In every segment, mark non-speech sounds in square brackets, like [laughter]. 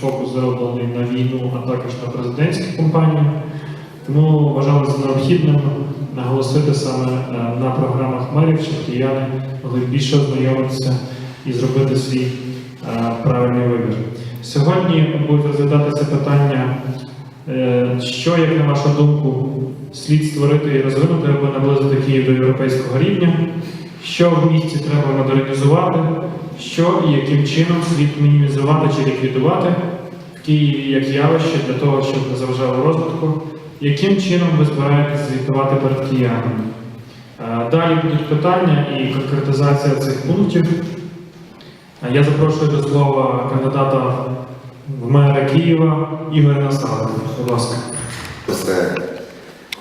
фокус зроблений на війну, а також на президентські кампанії. Тому вважали за необхідним наголосити саме е, на програмах мерів, щоб кияни могли більше ознайомитися і зробити свій е, правильний вибір. Сьогодні будуть розглядатися питання, е, що, як на вашу думку, слід створити і розвинути, аби наблизити Київ до європейського рівня, що в місті треба модернізувати, що і яким чином слід мінімізувати чи ліквідувати Києві як явище для того, щоб не заважало розвитку, яким чином ви збираєтесь звітувати перед киянами. Е, Далі будуть питання і конкретизація цих пунктів. Е, Я запрошую до слова кандидата в мера Києва Ігоря Насалова. Будь ласка. Це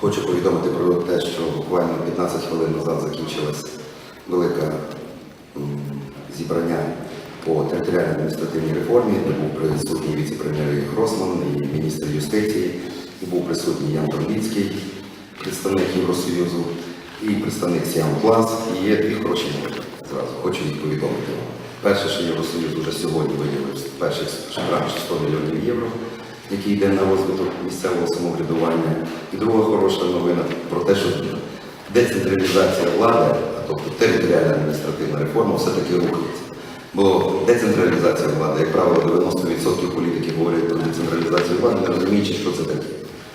хочу повідомити про те, що буквально 15 хвилин назад закінчилось велике зібрання по територіальній адміністративній реформі, де був присутній віце-прем'єр Гросман і міністр юстиції, і був присутній Ян Тромбіцький, представник Євросоюзу, і представник Сіам Клас, і є дві хороші новини. Зразу хочу їх повідомити вам. Перше, що Євросоюз вже сьогодні виділив перший транш 100 мільйонів євро який йде на розвиток місцевого самоврядування. І друга хороша новина про те, що децентралізація влади, а тобто територіальна адміністративна реформа, все-таки рухається. Бо децентралізація влади, як правило, 90% політиків говорять про децентралізацію влади, не розуміючи, що це таке.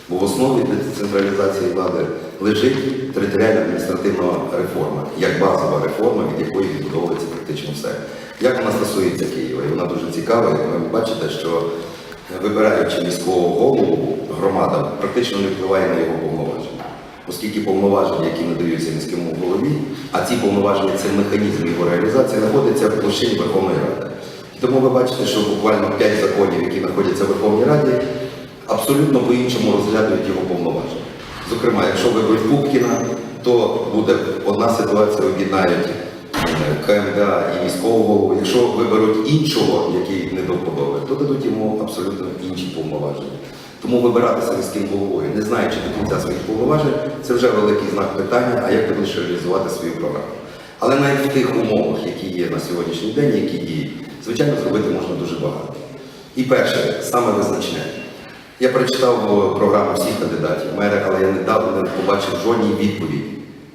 Бо в основі децентралізації влади лежить територіальна адміністративна реформа, як базова реформа, від якої відбудовується практично все. Як вона стосується Києва? І вона дуже цікава, і ви бачите, що вибираючи міського голову, громада практично не впливає на його повноваження. Оскільки повноваження, які надаються міському голові, а ці повноваження це механізм його реалізації, знаходяться в площині Верховної Ради. Тому ви бачите, що буквально 5 законів, які знаходяться в Верховній Раді, абсолютно по-іншому розглядують його повноваження. Зокрема, якщо виберуть Пупкіна, то буде одна ситуація, об'єднають е, КМДА і міського голову. Якщо виберуть іншого, який не до вподоби, то дадуть йому абсолютно інші повноваження. Тому вибиратися міським головою, не знаючи до кінця своїх повноважень, це вже великий знак питання, а як ти будеш реалізувати свою програму. Але навіть в тих умовах, які є на сьогоднішній день, які діють, звичайно, зробити можна дуже багато. І перше, саме визначне. Я прочитав е, програму всіх кандидатів в мери, але я недавно не побачив жодній відповіді.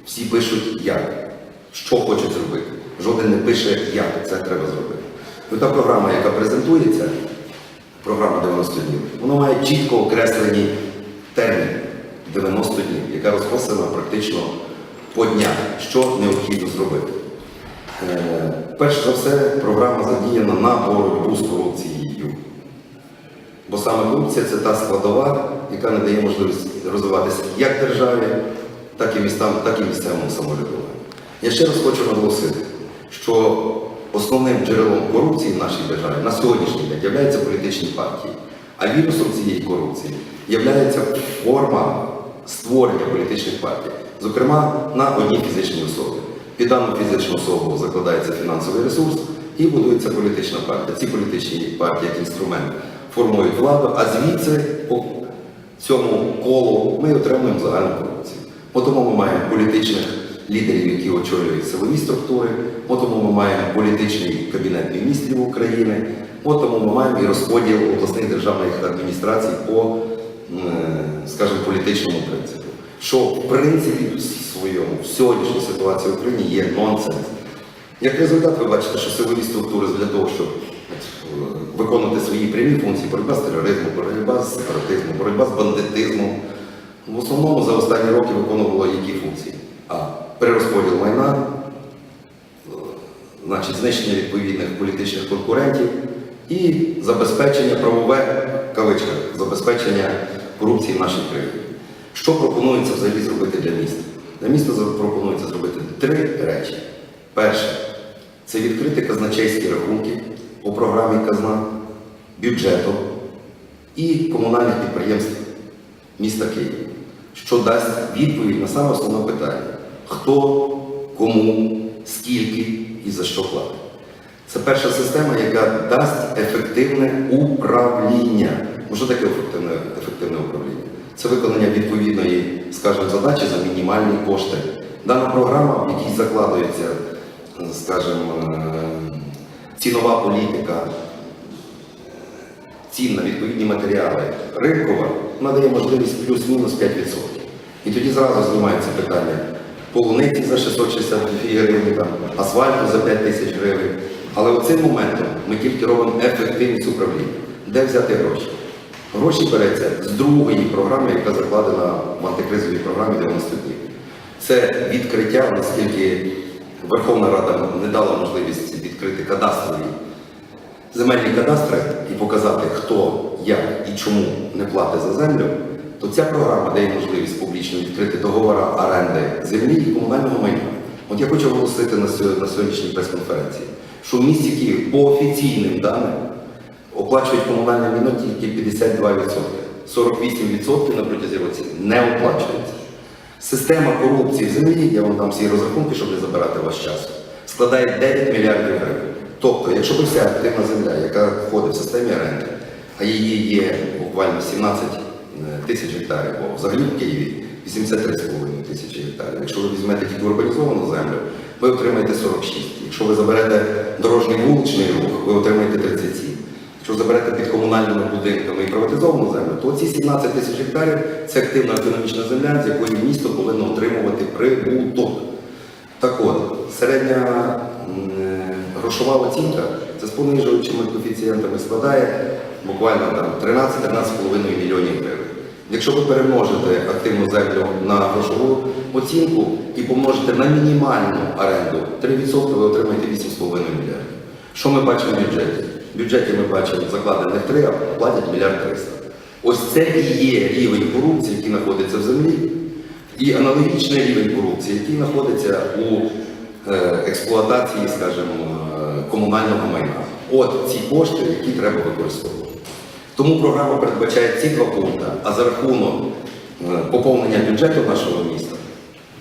Всі пишуть як, що хочуть зробити. Жоден не пише, як це треба зробити. Ну, та програма, яка презентується, програма 90 днів, вона має чітко окреслені терміни 90 днів, яка розписана практично по днях, що необхідно зробити. Е, Перш за все, програма задіяна на боротьбу з корупцією. Бо саме корупція це та складова, яка не дає можливість розвиватися як державі, так і містам, так і місцевому самоврядуванню. Я ще раз хочу наголосити, що основним джерелом корупції в нашій державі на сьогоднішній день є політичні партії, а вірусом цієї корупції є форма створення політичних партій, зокрема на одній фізичній особі. Під дану фізичну особу закладається фінансовий ресурс і будується політична партія. Ці політичні партії як інструмент формують владу, а звідси по цьому колу ми отримуємо загальну корупцію. От Тому ми маємо політичних лідерів, які очолюють силові структури, от тому ми маємо політичний кабінет міністрів України, от тому ми маємо і розподіл обласних державних адміністрацій по, скажімо, політичному принципу. Що в принципі в своєму в сьогоднішній ситуації в Україні є нонсенс. Як результат, ви бачите, що силові структури для того, щоб е, виконувати свої прямі функції, боротьба з тероризмом, боротьба з сепаратизмом, боротьба з бандитизмом, в основному за останні роки виконувало які функції? А перерозподіл майна, е, значить, знищення відповідних політичних конкурентів і забезпечення правове в кавичках, забезпечення корупції в нашій країні. Що пропонується взагалі зробити для міста? Для міста пропонується зробити три речі. Перше це відкрити казначейські рахунки по програмі казна, бюджету і комунальних підприємств міста Києва, що дасть відповідь на саме основне питання: хто, кому, скільки і за що платить. Це перша система, яка дасть ефективне управління. Ну, що таке ефективне, ефективне управління? Це виконання відповідної, скажімо, задачі за мінімальні кошти. Дана програма, в якій закладується, скажімо, е, цінова політика, цін на відповідні матеріали ринкова надає можливість плюс-мінус 5%. І тоді зразу знімається питання полуниці за 662 гривні, там, асфальту за 5 тисяч гривень. Але оцим моментом ми тільки робимо ефективність управління. Де взяти гроші? Гроші береться з другої програми, яка закладена в антикризовій програмі 90 днів. Це відкриття, наскільки Верховна Рада не дала можливість відкрити кадастрові земельні кадастри і показати, хто, як і чому не платить за землю, то ця програма дає можливість публічно відкрити договори оренди землі і комунального майна. От я хочу оголосити на сьогоднішній прес-конференції, що в місті Київ по офіційним даним оплачують комунальне майно тільки 52%. 48% на протязі році не оплачується. Система корупції в землі, я вам дам всі розрахунки, щоб не забирати ваш час, складає 9 мільярдів гривень. Тобто, якщо б вся активна земля, яка входить в системі оренди, а її є буквально 17 тисяч гектарів, бо взагалі в Києві 83,5 тисячі гектарів. Якщо ви візьмете тільки урбанізовану землю, ви отримаєте 46. Якщо ви заберете дорожній вуличний рух, ви отримаєте 37. Якщо заберете під комунальними будинками і приватизовану землю, то ці 17 тисяч гектарів це активна економічна земля, з якої місто повинно отримувати прибуток. Так от, середня е, грошова оцінка це з понижуючими коефіцієнтами складає буквально там 13-13,5 мільйонів гривень. Якщо ви перемножите активну землю на грошову оцінку і помножите на мінімальну оренду 3%, ви отримаєте 8,5 мільярдів. Що ми бачимо в бюджеті? В бюджеті ми бачимо закладених 3, а платять мільярд 300. Ось це і є рівень корупції, який знаходиться в землі, і аналогічний рівень корупції, який знаходиться у е, експлуатації, скажімо, е, комунального майна. От ці кошти, які треба використовувати. Тому програма передбачає ці два пункти, а за рахунок е, поповнення бюджету нашого міста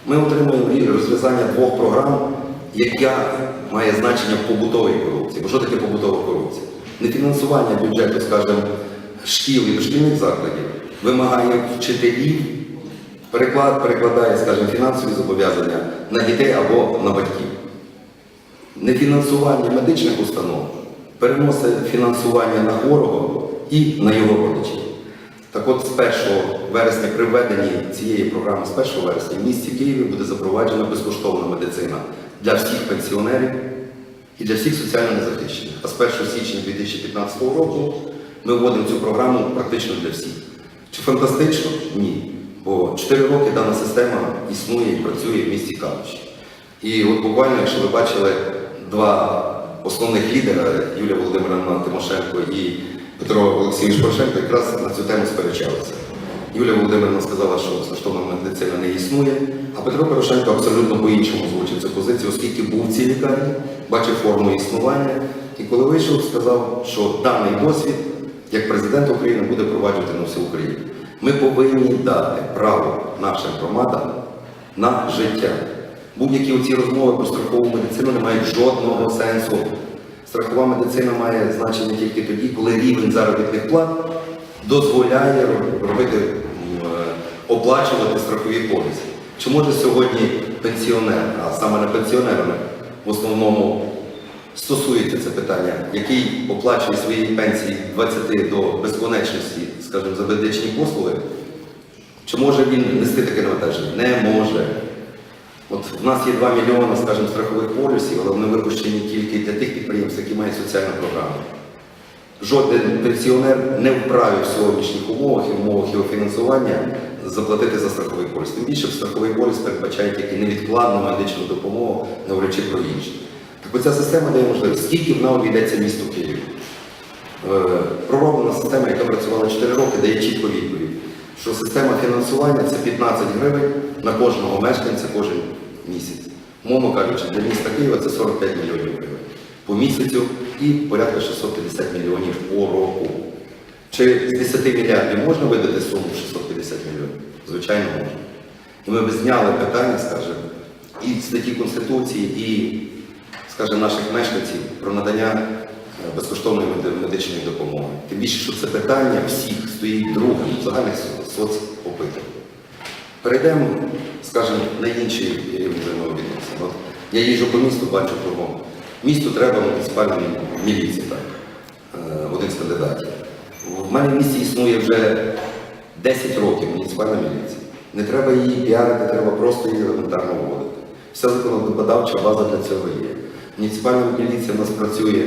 ми отримуємо розв'язання двох програм, яка має значення в побутовій корупції. Бо що таке побутова корупція? Нефінансування бюджету, скажімо, шкіл і дошкільних закладів вимагає вчителів, переклад перекладає, скажімо, фінансові зобов'язання на дітей або на батьків. Нефінансування медичних установ переносить фінансування на хворого і на його родичів. Так от з 1 вересня при введенні цієї програми з 1 вересня в місті Києві буде запроваджена безкоштовна медицина для всіх пенсіонерів і для всіх соціально незахищених. А з 1 січня 2015 року ми вводимо цю програму практично для всіх. Чи фантастично? Ні. Бо 4 роки дана система існує і працює в місті Калуші. І от буквально, якщо ви бачили два основних лідера, Юлія Володимирівна Тимошенко і Петро Олексійович Порошенко, якраз на цю тему сперечалися. Юлія Володимирівна сказала, що безкоштовна медицина не існує, а Петро Порошенко абсолютно по-іншому звучив цю позицію, оскільки був в цій лікарні, бачив форму існування, і коли вийшов, сказав, що даний досвід, як президент України, буде впроваджувати на всю Україну. Ми повинні дати право нашим громадам на життя. Будь-які оці розмови про страхову медицину не мають жодного сенсу. Страхова медицина має значення тільки тоді, коли рівень заробітних плат дозволяє робити, е, оплачувати страхові поліси. Чи може сьогодні пенсіонер, а саме не пенсіонерами в основному стосується це питання, який оплачує свої пенсії 20 до безконечності, скажімо, за медичні послуги, чи може він нести таке навантаження? Не може. От в нас є 2 мільйони, скажімо, страхових полюсів, але вони випущені тільки для тих підприємств, які мають соціальну програму. Жоден пенсіонер не вправі в сьогоднішніх умовах і в умовах його фінансування заплатити за страховий поліс. Тим більше страховий поліс передбачає тільки невідкладну медичну допомогу, не говорячи про інше. Так оця система дає можливість, скільки вона обійдеться місту Києві. Е, Пророблена система, яка працювала 4 роки, дає чітко відповідь, що система фінансування це 15 гривень на кожного мешканця кожен місяць. Мовно кажучи, для міста Києва це 45 мільйонів гривень по місяцю і порядка 650 мільйонів по року. Чи з 10 мільярдів можна видати суму 650 мільйонів? Звичайно, можна. І ми б зняли питання, скажімо, і статті Конституції, і, скажімо, наших мешканців про надання е, безкоштовної медичної допомоги. Тим більше, що це питання всіх стоїть другим в загальних со- соцопитувань. Перейдемо, скажімо, на інші рівні взаємовідносин. От я їжджу по місту, бачу кругом. Місту треба муніципальна міліція, так, е, один з кандидатів. В мене в місті існує вже 10 років муніципальна міліція. Не треба її піарити, треба просто її елементарно вводити. Вся законодавча база для цього є. Муніципальна міліція в нас працює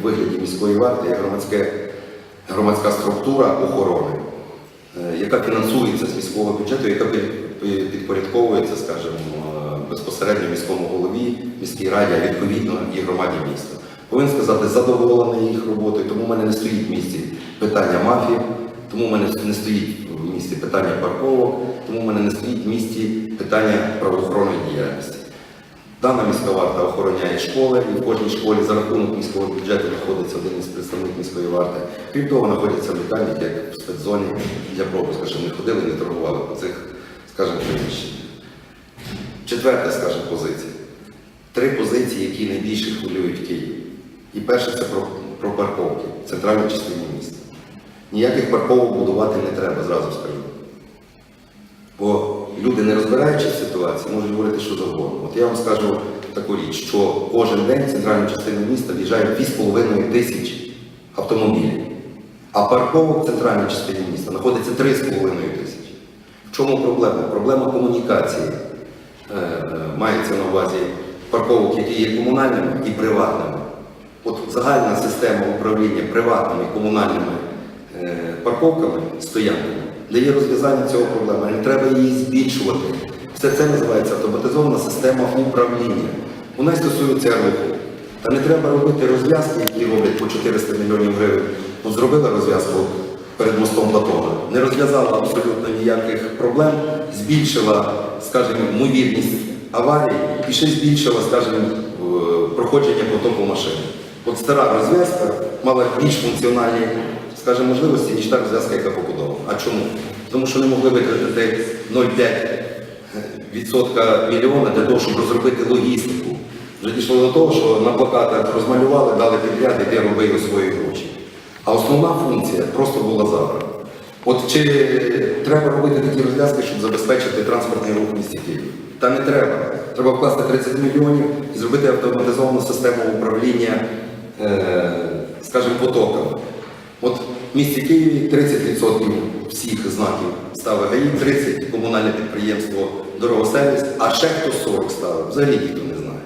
в вигляді міської варти як громадська структура охорони, яка фінансується з міського бюджету, яка під- під- підпорядковується, скажімо, е, безпосередньо міському голові, міській раді, а відповідно і громаді міста. Повинен сказати, задоволений їх роботою, тому в мене не стоїть в місті питання мафії, тому в мене не стоїть в місті питання парковок, тому в мене не стоїть в місті питання правоохоронної діяльності. Дана міська варта охороняє школи, і в кожній школі за рахунок міського бюджету знаходиться один із представників міської варти. Крім того, знаходяться механіки, як в спецзоні для пропуску, щоб не ходили, не торгували по цих, скажімо, приміщеннях. Четверта, скажімо, позиція. Три позиції, які найбільше хвилюють Київ. І перше це про, про парковки в центральній частині міста. Ніяких парковок будувати не треба, зразу скажу. Бо люди, не розбираючись в ситуації, можуть говорити, що завгодно. От я вам скажу таку річ, що кожен день в центральну частину міста в'їжджає 2,5 тисяч автомобілів. А парковок в центральній частині міста знаходиться 3,5 тисячі. В чому проблема? Проблема комунікації. Е, мається на увазі парковок, які є комунальними і приватними. От загальна система управління приватними і комунальними е, парковками, стоянками, дає розв'язання цього проблеми. Не треба її збільшувати. Все це називається автоматизована система управління. Вона стосується руху. Та не треба робити розв'язки, які роблять по 400 мільйонів гривень. От зробила розв'язку перед мостом Батона, не розв'язала абсолютно ніяких проблем, збільшила, скажімо, ймовірність аварій і ще збільшила, скажімо, проходження потоку машин. От стара розв'язка мала більш функціональні, скажімо, можливості, ніж та розв'язка, яка побудована. А чому? Тому що не могли витратити 0,5% мільйона для того, щоб розробити логістику. Вже дійшло до того, що на плакатах розмалювали, дали підряд, і ти робив свої гроші. А основна функція просто була забрана. От чи треба робити такі розв'язки, щоб забезпечити транспортний рух в місті Києві? Та не треба. Треба вкласти 30 мільйонів і зробити автоматизовану систему управління, е, скажімо, потоками. От в місті Києві 30% всіх знаків ставить ГАІ, 30% комунальне підприємство дорогосервіс, а ще хто 40 ставить, взагалі ніхто не знає.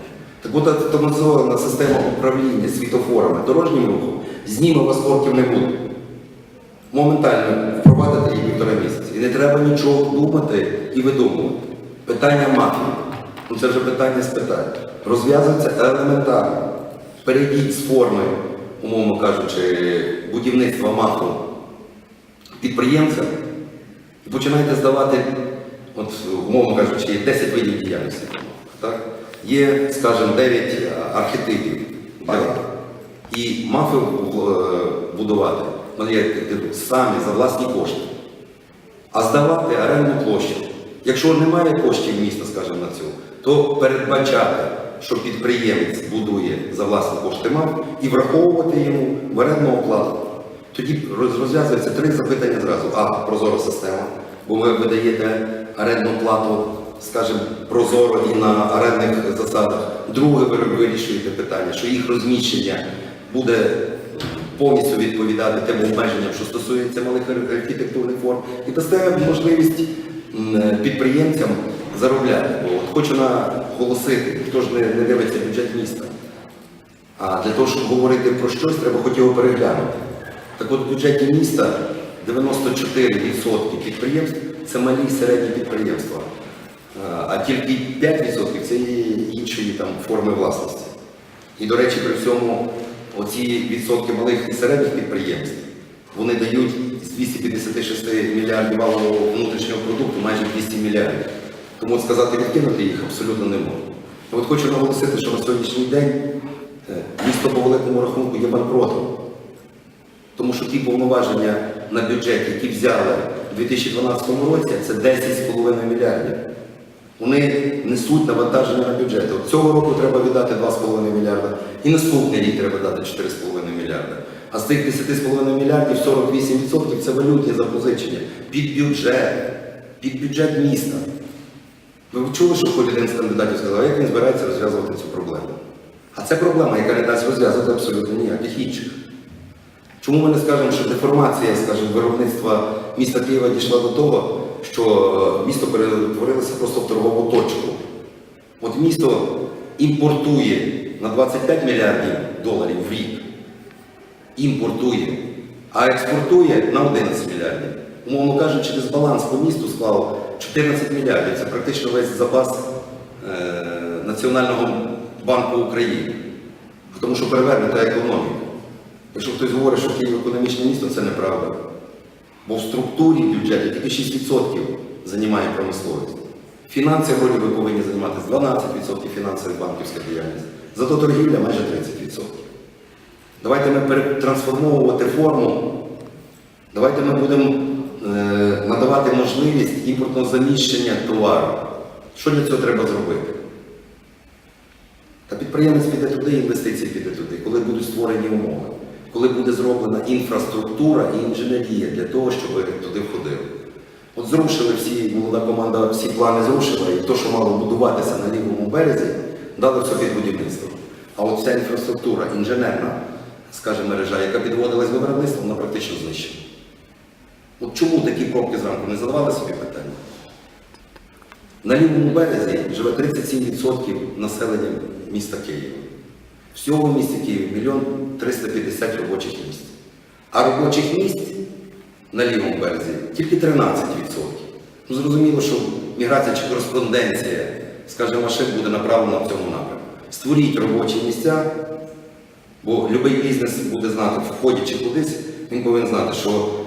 Так от автоматизована система управління світофорами, дорожнім рухом, зніме вас орків не буде. Моментально впровадити її півтора місяці. І не треба нічого думати і видумувати. Питання мафії. Ну це вже питання з питань. Розв'язується елементарно. Перейдіть з форми, умовно кажучи, будівництва мафу підприємцям і починайте здавати, от, умовно кажучи, є 10 видів діяльності. Так? Є, скажімо, 9 архетипів. для- І мафи е, будувати вони як самі за власні кошти. А здавати орендну площу. Якщо немає коштів міста, скажімо, на цю, то передбачати, що підприємець будує за власні кошти МАФ і враховувати йому в орендну оплату. Тоді розв'язується три запитання зразу. А, прозора система, бо ви видаєте орендну плату, скажімо, прозоро і на орендних засадах. Друге, ви вирішуєте питання, що їх розміщення буде повністю відповідати тим обмеженням, що стосується малих архітектурних форм, і дасте можливість підприємцям заробляти. Бо от хочу наголосити, хто ж не, не дивиться бюджет міста. А для того, щоб говорити про щось, треба хоч його переглянути. Так от в бюджеті міста 94% підприємств це малі і середні підприємства. А, тільки 5% це є іншої там форми власності. І, до речі, при всьому оці відсотки малих і середніх підприємств, вони дають з 256 мільярдів валового внутрішнього продукту майже 200 мільярдів. Тому от сказати відкинути їх абсолютно не можна. От хочу наголосити, що на сьогоднішній день е, місто по великому рахунку є банкротом. Тому що ті повноваження на бюджет, які взяли у 2012 році, це 10,5 мільярдів. Вони несуть навантаження на бюджет. От цього року треба віддати 2,5 мільярда, і наступний рік треба дати 4,5 мільярда. А з тих 10,5 мільярдів 48% це валютні запозичення під бюджет, під бюджет міста. Ви чули, що хоч один з кандидатів сказав, як він збирається розв'язувати цю проблему? А це проблема, яка не дасть розв'язати абсолютно ніяких інших. Чому ми не скажемо, що деформація, скажімо, виробництва міста Києва дійшла до того, що місто перетворилося просто в торгову точку? От місто імпортує на 25 мільярдів доларів в рік, імпортує, а експортує на 11 мільярдів. Умовно кажучи, дисбаланс по місту склав 14 мільярдів. Це практично весь запас е, Національного банку України. Тому що перевернута економіка. Якщо хтось говорить, що Київ економічне місто, це неправда. Бо в структурі бюджету тільки 6% займає промисловість. Фінанси вроді би повинні займатися 12% фінансова і банківська діяльність. Зато торгівля майже 30%. Давайте ми перетрансформовувати форму. Давайте ми будемо надавати можливість імпортного заміщення товару. Що для цього треба зробити? Та підприємець піде туди, інвестиції піде туди, коли будуть створені умови, коли буде зроблена інфраструктура і інженерія для того, щоб туди входили. От зрушили всі, молода команда всі плани зрушила, і то, що мало будуватися на лівому березі, дали все під будівництво. А от вся інфраструктура, інженерна, скажімо, мережа, яка підводилась до виробництва, вона практично знищена. От чому такі пробки зранку не задавали собі питання? На лівому березі живе 37% населення міста Києва. Всього в місті Києві мільйон 350 робочих місць. А робочих місць на лівому березі тільки 13%. Ну, зрозуміло, що міграція чи кореспонденція, скажімо, машин буде направлена в цьому напрямку. Створіть робочі місця, бо будь-який бізнес буде знати, входячи кудись, він повинен знати, що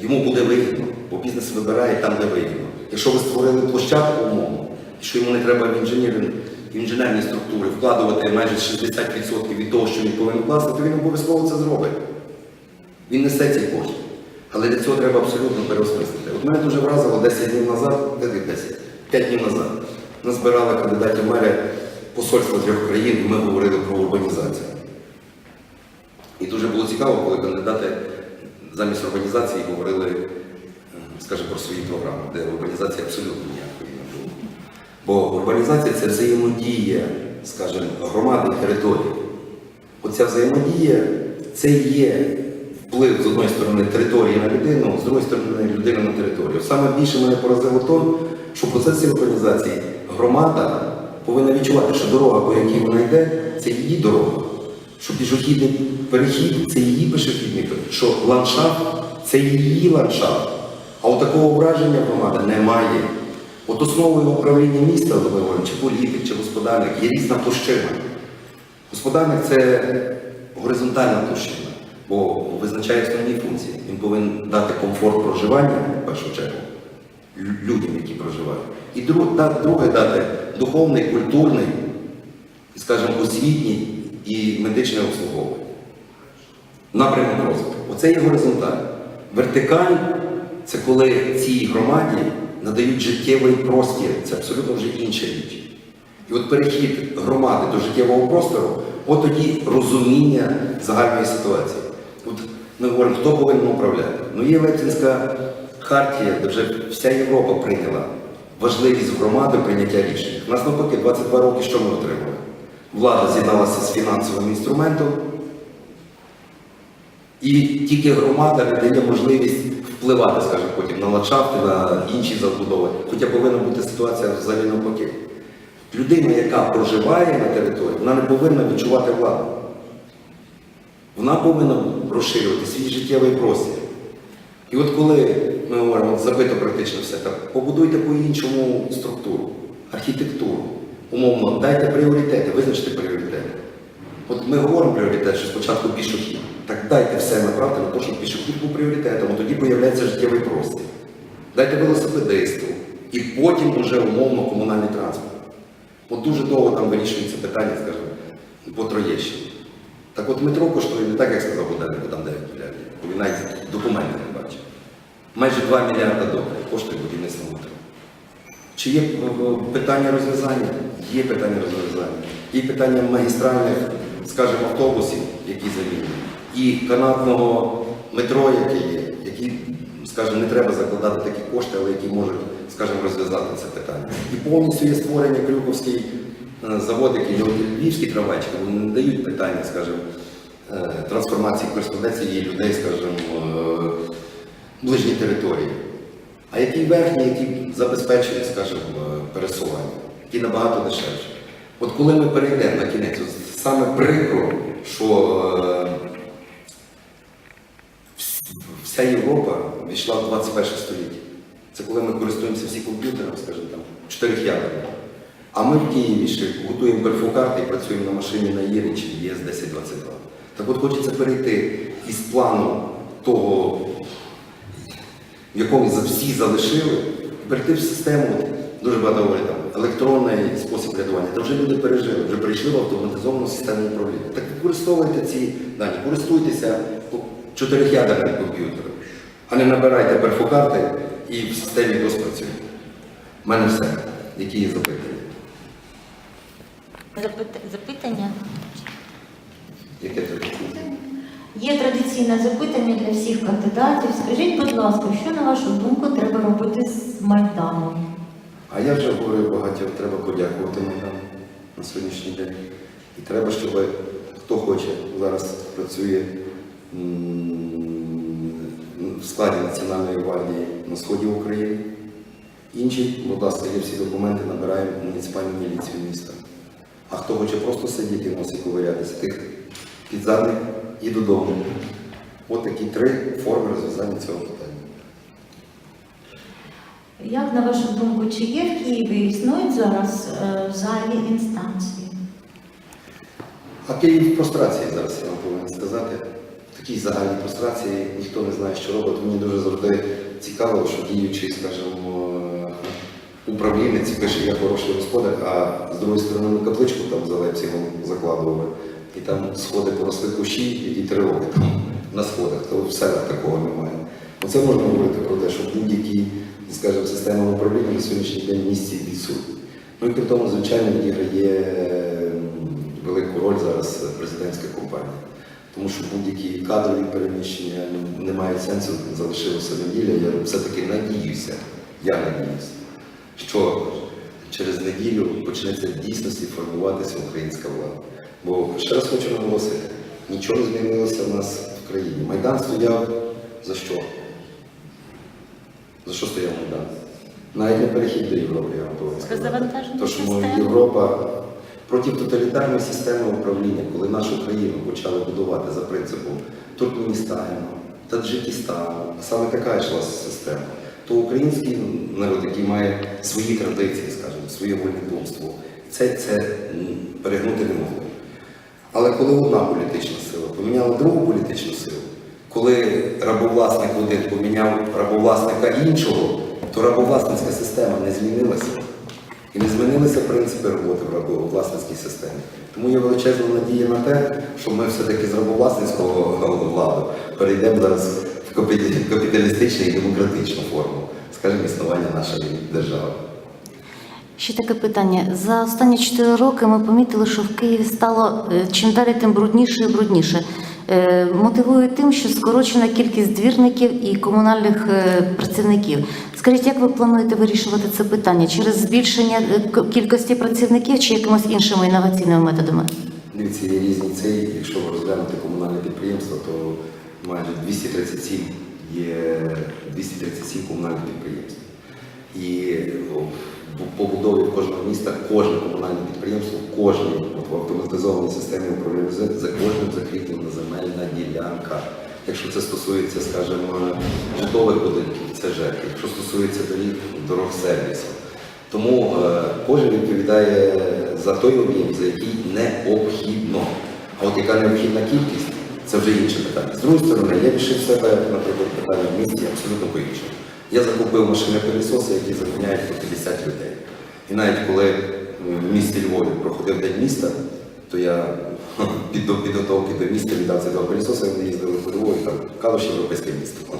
йому буде вигідно, бо бізнес вибирає там, де вигідно. Якщо ви створили площадку умовно, що йому не треба в інженерні, структури вкладувати майже 60% від того, що він повинен вкласти, то він обов'язково це зробить. Він несе ці кошти. Але для цього треба абсолютно переосмислити. От мене дуже вразило 10 днів назад, де 10, 5 днів назад, нас збирали кандидатів мери посольства трьох країн, і ми говорили про урбанізацію. І дуже було цікаво, коли кандидати замість урбанізації говорили, скажімо, про свої програми, де урбанізації абсолютно ніякої не було. Бо урбанізація це взаємодія, скажімо, громади і території. Оця взаємодія це є вплив з одної сторони території на людину, з другої сторони людини на територію. Саме більше мене поразило то, що в процесі урбанізації громада повинна відчувати, що дорога, по якій вона йде, це її дорога. Що пішохідний перехід це її пішохідний що ландшафт це її ландшафт. А от такого враження громада немає. От основою управління міста, чи політик, чи господарник, є різна площина. Господарник це горизонтальна площина, бо визначає основні функції. Він повинен дати комфорт проживання, в першу чергу, людям, які проживають. І друге дати духовний, культурний, скажімо, освітній і медичне обслуговування. Напрямок розвитку. Оце є горизонталь. Вертикаль це коли цій громаді надають життєвий простір. Це абсолютно вже інша річ. І от перехід громади до життєвого простору, от тоді розуміння загальної ситуації. От ми говоримо, хто повинен управляти. Ну є Летінська хартія, де вже вся Європа прийняла важливість громади прийняття рішень. У нас навпаки 22 роки що ми отримали? Влада з'єдналася з фінансовим інструментом, і тільки громада видає можливість впливати, скажімо, потім на ландшафти, на інші забудови. Хоча повинна бути ситуація взагалі навпаки. Людина, яка проживає на території, вона не повинна відчувати владу. Вона повинна розширювати свій життєвий простір. І от коли ми говоримо, забито практично все, так побудуйте по-іншому структуру, архітектуру, умовно, дайте пріоритети, визначте пріоритети. От ми говоримо пріоритет, що спочатку пішохід. Так дайте все направити на те, щоб пішохід був пріоритетом, тоді появляється життєвий простір. Дайте велосипедисту, і потім уже умовно комунальний транспорт. От дуже довго там вирішується питання, скажімо, по Троєщині. Так от метро коштує не так, як сказав Буденко, там 9 мільярдів, бо він навіть документи не бачив. Майже 2 мільярда доларів коштує будівництво метро. Чи є е, питання розв'язання? Є питання розв'язання. Є питання магістральних, скажімо, автобусів, які замінені, і канатного метро, яке є, які, скажімо, не треба закладати такі кошти, але які можуть, скажімо, розв'язати це питання. І повністю є створення Крюковський е, завод, який Львівські трамвайчики, вони не дають питання, скажімо, е, трансформації кореспонденції людей, скажімо, е, ближній території. А який верхній, який забезпечує, скажімо, е, пересування, який набагато дешевше. От коли ми перейдемо на кінець, саме прикро, що е, вся Європа війшла в 21 століття. Це коли ми користуємося всі комп'ютерами, скажімо там, чотирьох ядерних. А ми в Києві ще готуємо перфокарти і працюємо на машині на Єрі чи ЄС 1022. Так от хочеться перейти із плану того, в якому всі залишили, перейти в систему, дуже багато говорять там, електронний спосіб рядування. Та вже люди пережили, вже прийшли в автоматизовану систему управління. Так використовуйте ці дані, користуйтеся чотирьохядерним комп'ютером, а не набирайте перфокарти і в системі DOS працює. У мене все, які є запитання. Запит- Запитання? Яке це? Є традиційне запитання для всіх кандидатів. Скажіть, будь ласка, що на вашу думку треба робити з Майданом? А я вже говорив багатьох, треба подякувати Майдану на сьогоднішній день. І треба, щоб хто хоче зараз працює в складі Національної гвардії на сході України. Інші, будь ласка, є всі документи, набираємо муніципальну міліцію міста. А хто хоче просто сидіти в носі ковирятися, тих під задник і додому. От такі три форми розв'язання цього питання. Як на вашу думку, чи є в Києві існують зараз е, в залі інстанції? А Київ в прострації зараз, я вам повинен сказати. В такій загальній прострації ніхто не знає, що робити. Мені дуже завжди цікаво, що діючий, скажімо, управлінець пише, я хороший господар, а з другої сторони ми капличку там за Лепсігом закладували. І там сходи поросли кущі, які три роки там на сходах, то в селах такого немає. Оце можна говорити про те, що будь-які, скажімо, системи управління на сьогоднішній день в місті відсутні. Ну і при тому, звичайно, відіграє велику роль зараз президентська компанія. Тому що будь-які кадрові переміщення ну, не мають сенсу, залишилося неділя. Я все-таки надіюся, я надіюся, що через неділю почнеться в дійсності формуватися українська влада. Бо ще раз хочу наголосити, нічого не змінилося в нас в країні. Майдан стояв за що? За що стояв Майдан? Навіть не перехід до Європи, я вам повинен Тож що. Європа проти тоталітарної системи управління, коли нашу країну почали будувати за принципом Туркменістану, Таджикистану, а саме така йшла система, то український народ, який має свої традиції, скажімо, своє вольнодумство, це, це перегнути не могло. Але коли одна політична сила поміняла другу політичну силу, коли рабовласник один поміняв рабовласника іншого, то рабовласницька система не змінилася. І не змінилися принципи роботи в рабовласницькій системі. Тому є величезна надія на те, що ми все-таки з рабовласницького владу перейдемо зараз в капіталістичну і демократичну форму, скажімо, існування нашої держави. Ще таке питання. За останні 4 роки ми помітили, що в Києві стало е, чим далі тим брудніше і брудніше. Е, Мотивує тим, що скорочена кількість двірників і комунальних е, працівників. Скажіть, як ви плануєте вирішувати це питання? Через збільшення кількості працівників чи якимось іншими інноваційними методами? Дивіться, є різні цілі. Якщо розглянути комунальне підприємство, то майже 237 є 237 комунальних підприємств. І о, побудові кожного міста кожне комунальне підприємство кожній в автоматизованій системі управління за кожним закріплена земельна ділянка. Якщо це стосується, скажімо, житлових будинків, це ЖЕК. Якщо стосується доріг, дорог сервісу. Тому е, кожен відповідає за той об'єм, за який необхідно. А от яка необхідна кількість, це вже інше питання. З другої сторони, я рішив себе, наприклад, питання в місті абсолютно по-іншому. Я закупив машини пилісоси, які заміняють по 50 людей. І навіть коли е, в місті Львові проходив день міста, то я [laughs] під до підготовки до міста віддав ці два пилісоси, вони їздили по Львові, там кажуть, європейське місто.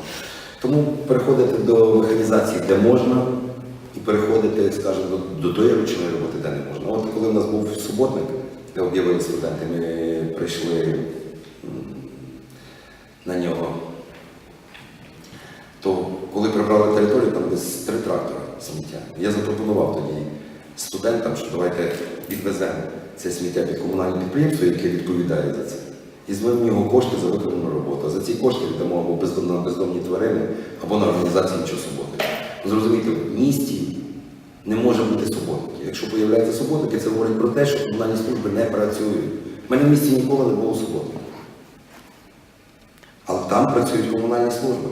Тому переходити до механізації, де можна, і переходити, скажімо, до, до тої ручної роботи, де не можна. От коли в нас був суботник, де об'явили студенти, ми прийшли на нього. То коли прибрали територію, там десь три трактора сміття. Я запропонував тоді студентам, що давайте відвеземо це сміття під комунальне підприємство, яке відповідає за це. і в нього кошти за виконану роботу. За ці кошти віддамо або бездомно бездомні тварини, або на організацію нічого суботи. Зрозумійте, в місті не може бути суботники. Якщо появляються суботники, це говорить про те, що комунальні служби не працюють. У мене в місті ніколи не було суботників. Але там працюють комунальні служби,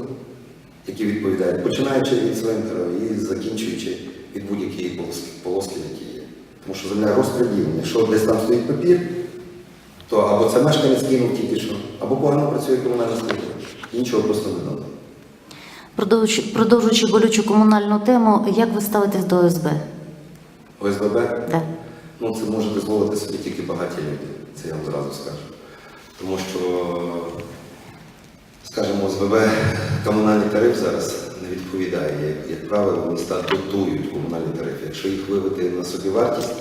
які відповідають, починаючи від цвинтара і закінчуючи від будь-якої полоски, полоски, які є. Тому що земля розподілена. Якщо десь там стоїть папір, то або це мешканець кинув тільки що, або погано працює комунальна служба. І нічого просто не дано. Продовжуючи, продовжуючи болючу комунальну тему, як ви ставитесь до ОСБ? ОСББ, Да. ну це може дозволити собі тільки багаті люди, це я вам зразу скажу. Тому що, скажімо, ОСББ комунальний тариф зараз не відповідає. Як, як правило, міста дотують комунальний тариф. Якщо їх вивести на собі вартість,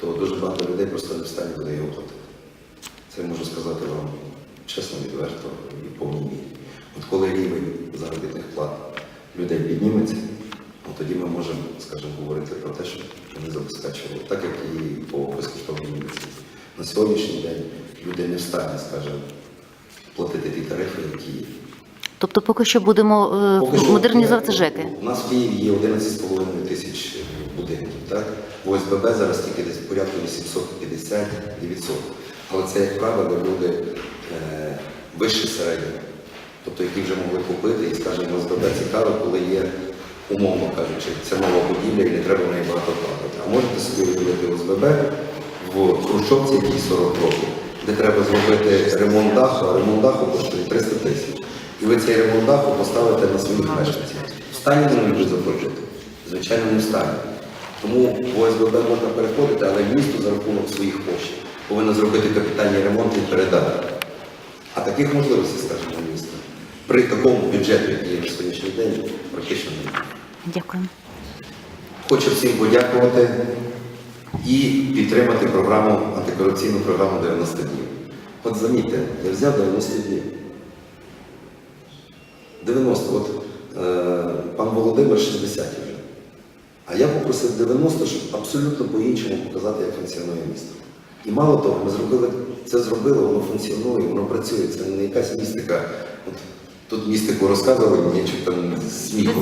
то дуже багато людей просто не встані буде його платити. Це можу сказати вам чесно, відверто і повній мірі. От коли рівень заробітних плат людей підніметься, ну, тоді ми можемо, скажімо, говорити про те, що вони забезпечували, так як і по безкоштовній медицині. На сьогоднішній день люди не встані, скажімо, платити ті тарифи, які є. Тобто поки що будемо е, Поки що модернізувати є- ЖЕКи. У нас в Києві є 11,5 тисяч будинків, так? В ОСББ зараз тільки десь порядку 850 900. Але це, як правило, люди е, вище середнього. Тобто, які вже могли купити, і, скажімо, ОСББ цікаво, коли є, умовно кажучи, це нова будівля і не треба в неї багато платити. А можете собі уявити ОСББ в Хрущовці, якій 40 років, де треба зробити ремонт даху, а ремонт даху коштує 300 тисяч. І ви цей ремонт даху поставите на своїх мешканців. Стані вони вже заплатити? Звичайно, не в стані. Тому в ОСББ можна переходити, але місто за рахунок своїх коштів повинно зробити капітальний ремонт і передати. А таких можливостей, скажімо, міста при такому бюджету, який є на сьогоднішній день, практично немає. Дякую. Хочу всім подякувати і підтримати програму, антикорупційну програму 90 днів. От замітьте, я взяв 90 днів. 90, от е, пан Володимир 60 вже. А я попросив 90, щоб абсолютно по-іншому показати, як функціонує місто. І мало того, ми зробили, це зробили, воно функціонує, воно працює. Це не якась містика. От, тут містику розказували, мені чи там сміху.